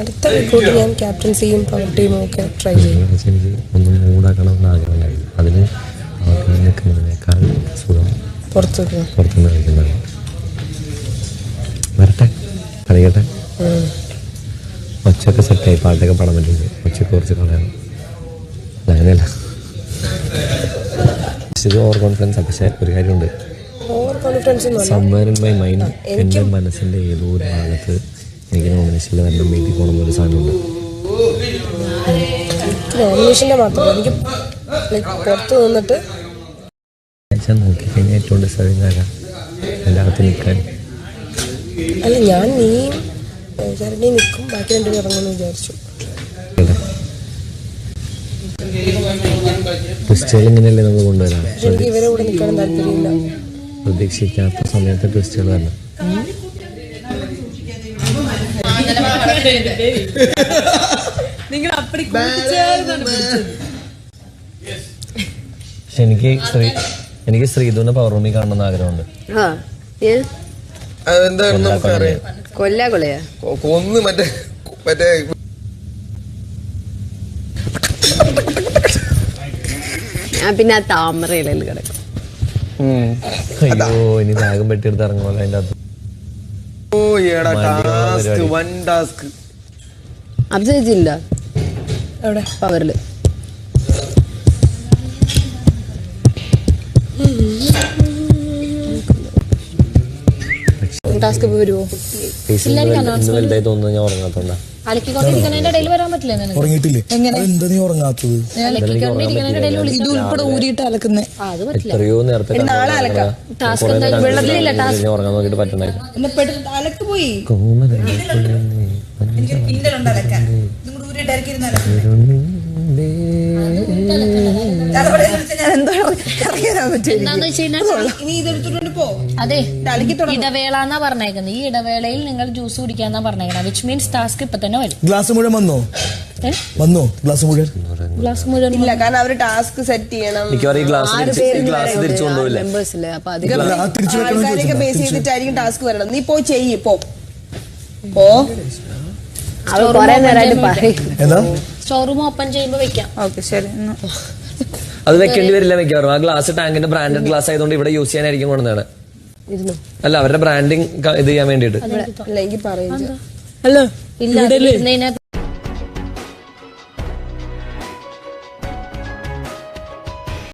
അടുത്ത റിക്രൂട്ട് ഞാൻ ക്യാപ്റ്റൻസിയും പവർ ടീമും ഒക്കെ ട്രൈ ചെയ്യും. പക്ഷെ മൂടാക്കണം എന്ന് ആഗ്രഹമുണ്ടായിരുന്നു അതിന് അവർക്ക് നിൽക്കുന്നതിനേക്കാൾ സുഖം പുറത്തു പുറത്തുനിന്ന് കഴിക്കുന്നതാണ് വരട്ടെ കളിക്കട്ടെ ഒച്ചൊക്കെ സെറ്റായി പാട്ടൊക്കെ പാടാൻ പറ്റുന്നുണ്ട് ഒച്ചയൊക്കെ കുറച്ച് കളയണം അങ്ങനെയല്ല ഇത് ഓവർ കോൺഫിഡൻസ് പക്ഷേ ഒരു കാര്യമുണ്ട്. ഒന്നും ഇൻ മൈ മൈൻഡ് എന്റെ മനസ്സിന്റെ ഏതോ ഒരു ഭാഗത്ത് എനിക്ക് നോമിനേഷനിൽ വരണം വീട്ടിൽ പോകണം എന്നൊരു സാധനമുണ്ട്. നോമിനേഷന്റെ മാത്രമല്ല എനിക്ക് like പുറത്ത് നിന്നിട്ട് ഞാൻ നോക്കിക്കഴിഞ്ഞാൽ ഏറ്റവും ഡിസേർവിങ് ആകാം. നിൽക്കാൻ. അല്ല ഞാൻ നീ നിൽക്കും. ബാക്കി രണ്ടുപേരും ഇറങ്ങുമെന്ന് വിചാരിച്ചു. ട്വിസ്റ്റുകൾ ഇങ്ങനെയല്ലേ നമുക്ക് കൊണ്ടുവരാം എനിക്ക് ഇവരെ കൂടെ നിൽക്കാനും താല്പര്യമില്ല. പ്രതീക്ഷിക്കാത്ത സമയത്ത് ട്വിസ്റ്റുകൾ വരണം. പക്ഷെ എനിക്ക് ശ്രീ എനിക്ക് ശ്രീധുവിന്റെ പവർ റൂമിൽ കാണണമെന്ന് ആഗ്രഹമുണ്ട്. അതെന്തായിരുന്നു നമുക്കറിയാം. കൊല്ലാ കൊലയാ? കൊന്ന് മറ്റേ മറ്റേ ഞാൻ പിന്നെ ആ താമരയിലല്ലേ കിടക്കും. അയ്യോ ഇനി നാഗം പെട്ടിയെടുത്ത് ഇറങ്ങുമല്ലോ അതിന്റെ അത് ഓ ഏടാ ടാസ്ക് വൺ ടാസ്ക് അഭിജയിച്ചില്ല എവിടെ? പവറിൽ ടാസ്ക് വരുമോ? തോന്നുന്നു ഞാൻ ഉറങ്ങാത്തോണ്ടാ. അലക്കിക്കൊണ്ടിരിക്കുന്നതിന്റെ ഇടയിൽ വരാൻ പറ്റില്ല നിനക്ക്? ഉറങ്ങിയിട്ടില്ലേ? എന്താ നീ ഉറങ്ങാത്തത്? അലക്കിക്കൊണ്ടിരിക്കുന്നതിന്റെ ഇടയിൽ വിളി ഇത് ഉൾപ്പെടെ ഊരിയിട്ട് അലക്കുന്നേ. ആ, അത് പറ്റില്ല. എത്രയോ നേരത്തെ ടാസ്ക് എന്തായാലും വെള്ളത്തിലില്ല ടാസ്ക്. ഞാൻ ഉറങ്ങാൻ നോക്കിയിട്ട് പറ്റണ്ടായിരുന്നു എന്നാ പെട്ടെന്ന് അലക്ക് പോയി. ഞാൻ എന്തോ ഇറങ്ങി വരാൻ പറ്റും എന്താന്ന് വെച്ച് കഴിഞ്ഞാൽ ഇനി ഇതെടുത്തോണ്ട് പോ അതെ. ഇടവേള എന്നാ പറഞ്ഞേക്കുന്നത്. ഈ ഇടവേളയിൽ നിങ്ങൾ ജ്യൂസ് കുടിക്കാന്നാ പറഞ്ഞേക്കുന്നത്. വിച്ച് മീൻസ് ടാസ്ക് ഇപ്പൊ തന്നെ വരും. ഗ്ലാസ് മുഴുവൻ വന്നോ? വന്നോ? ഗ്ലാസ് മുഴുവൻ? ഗ്ലാസ് മുഴുവൻ ഇല്ല കാരണം അവർ ടാസ്ക് സെറ്റ് ചെയ്യണം. മിക്കവാറും ഗ്ലാസ് ഗ്ലാസ് തിരിച്ചു കൊണ്ടുപോയില്ലേ മെമ്പേഴ്സില്ലേ അപ്പൊ ആൾക്കാരെയൊക്കെ ബേസ് ചെയ്തിട്ടായിരിക്കും ടാസ്ക് വരണം. നീ പോയി ചെയ്യ് പോ. പോ. സ്റ്റോർ റൂം ഓപ്പൺ ചെയ്യുമ്പോ വെക്കാം. ഓക്കെ ശരി. അത് വെക്കേണ്ടി വരില്ല മിക്കവാറും. ആ ഗ്ലാസ് ടാങ്കിന്റെ ബ്രാൻഡഡ് ഗ്ലാസ് ആയതുകൊണ്ട് ഇവിടെ യൂസ് ചെയ്യാനായിരിക്കും കൊണ്ടുവന്നത്. ഇരുന്നു? അല്ല അവരുടെ ബ്രാൻഡിങ് ഇത് ചെയ്യാൻ വേണ്ടിയിട്ട്. ഹലോ